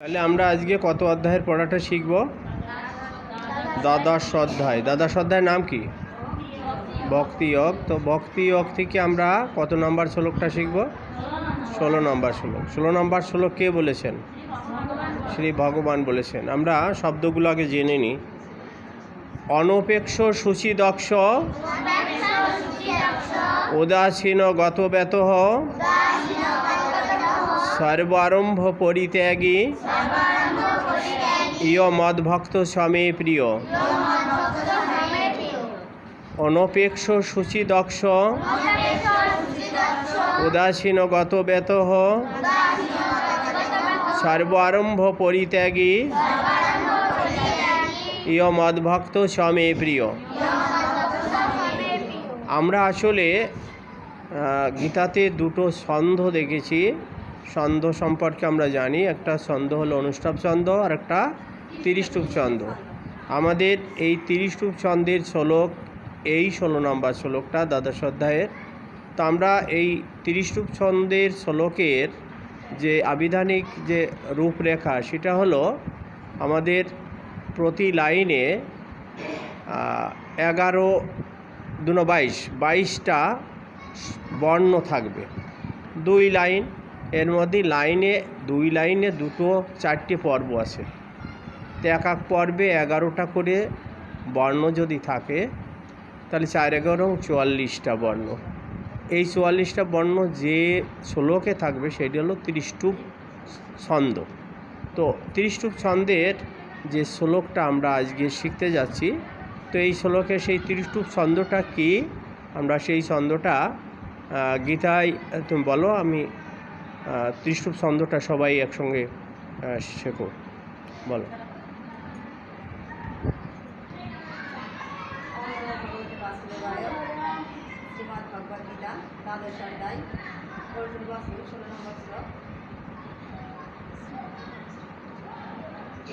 তাহলে আমরা আজকে কত অধ্যায়ের পড়াটা শিখব? দ্বাদশ অধ্যায়। দ্বাদশ অধ্যায়ের নাম কি? ভক্তি যোগ তো ভক্তি যোগ থেকে আমরা কত নম্বর শ্লোকটা শিখব? ষোলো নম্বর শ্লোক। ষোলো নম্বর শ্লোক কে বলেছেন? শ্রী ভগবান বলেছেন। আমরা শব্দগুলো আগে জেনে নিই। অনপেক্ষ সূচি দক্ষ। উদাসীন গত ব্যতহ। সর্বারম্ভ পরিত্যাগী। ইয় মদভক্ত স্বামী প্রিয়। অনপেক্ষ সূচি দক্ষ উদাসীন গত ব্যতহ সর্বারম্ভ পরিত্যাগী। ইয় মদভক্ত স্বামী প্রিয়। আমরা আসলে গীতাতে দুটো ছন্দ দেখেছি। ছন্দ সম্পর্কে আমরা জানি। একটা ছন্দ হলো অনুষ্ঠব ছন্দ, আর একটা তিরিশটুপ ছন্দ। আমাদের এই তিরিশটুপ ছন্দের শ্লোক, এই ষোলো নম্বর শ্লোকটা দ্বাদশ অধ্যায়ের। তো আমরা এই তিরিশটুপ ছন্দের শ্লোকের যে আবিধানিক যে রূপরেখা, সেটা হলো আমাদের প্রতি লাইনে এগারো দুনো বাইশ, বাইশটা বর্ণ থাকবে। দুই লাইন এর মধ্যে লাইনে, দুই লাইনে দুটো, চারটে পর্ব আছে। তো এক এক পর্বে এগারোটা করে বর্ণ যদি থাকে, তাহলে চার এগারো চুয়াল্লিশটা বর্ণ। এই চুয়াল্লিশটা বর্ণ যে শ্লোকে থাকবে, সেটি হলো তিরিশটুপ ছন্দ। তো তিরিশটুপ ছন্দের যে শ্লোকটা আমরা আজকে শিখতে যাচ্ছি, তো এই শ্লোকে সেই তিরিশটুপ ছন্দটা কি? আমরা সেই ছন্দটা গীতায়, তুমি বলো, আমি ত্রিষ্টুপ ছন্দটা সবাই একসঙ্গে শেখো। বলো।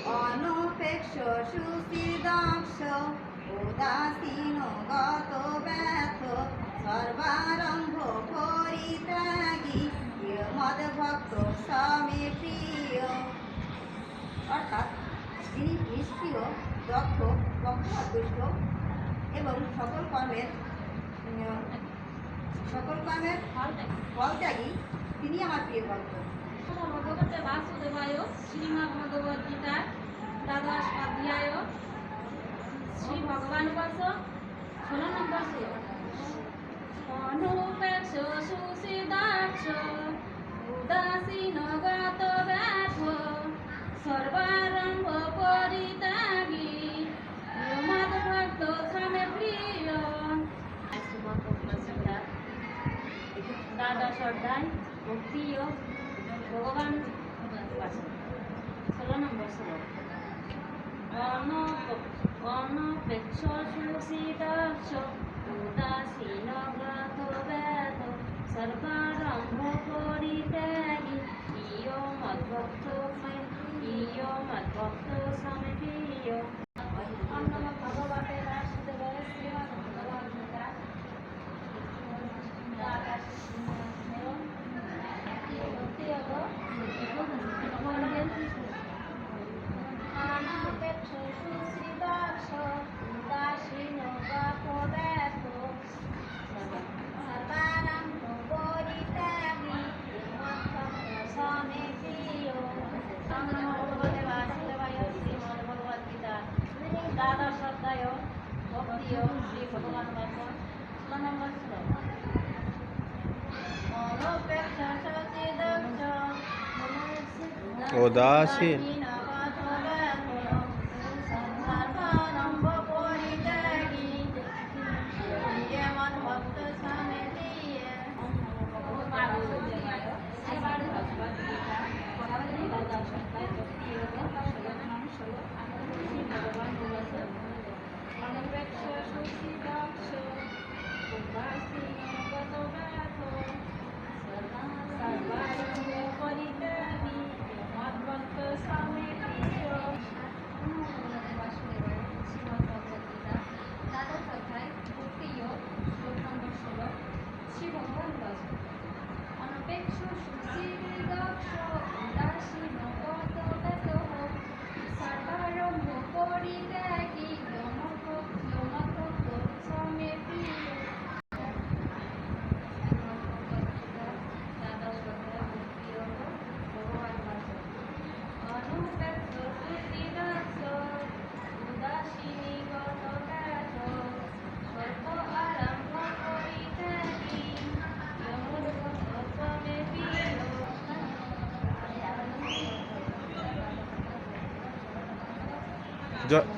অনপেক্ষ সুশীদক্ষ উদাসীন গত মদ ভক্ত স্বামী প্রিয়। অর্থাৎ যিনি নিষ্ক্রিয়, দক্ষ পক্ষদুষ্ট এবং সকল কর্মের সকল কর্মের ফলত্যাগী তিনি আমার প্রিয় ভক্ত। ভগবতে বাসুদেবায় শ্রীমদ ভগবদ গীতা দ্বাদশ অধ্যায় শ্রী ভগবান বস ষোলো নম্বর শ্লোক। অনুপেক্ষ সুশীদাক্ষ উদাসীন গত সর্বারম্ভ পরিত্যাগী। মদ ভক্ত স্বামী প্রিয়। ভগবদ গীতা ভক্তি ভগবান ষোলো নম্বর শ্লোক। অনপেক্ষ সুশীতাক্ষ উদাসীন গাত ব্যথ সর্বারম্ভ পরিত্যাগী ইয় মদ্ভক্ত ইয় মদ্ভক্ত সমপ্রিয় অন্নম ভগবতে বাসুদেবায় শ্রীমদ ভগবান গীতা দ্বাদশ অধ্যায় ভক্তি ও শ্রী ভগবান বাসন নম্বর শ্লোক উদাসীন।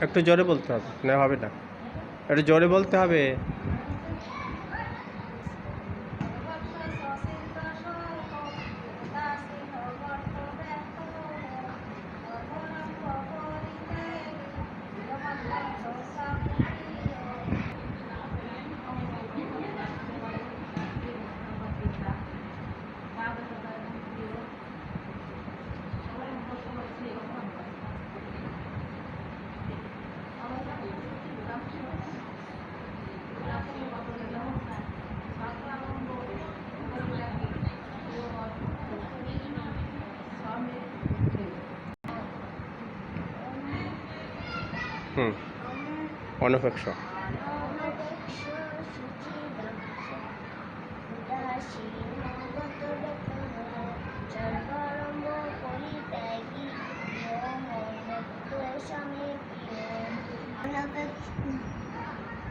একটু জোরে বলতে হবে না হবে না। একটু জোরে বলতে হবে। হুম অনপেক্ষ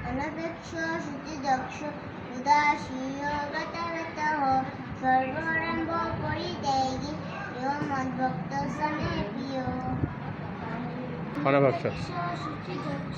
অনপেক্ষ শুচিদক্ষ উদাসীয় গতরত সর্বরম্ভ পরিত্যাগী মদ্ভক্ত প্রিয় অনপেক্ষ শুচিদক্ষ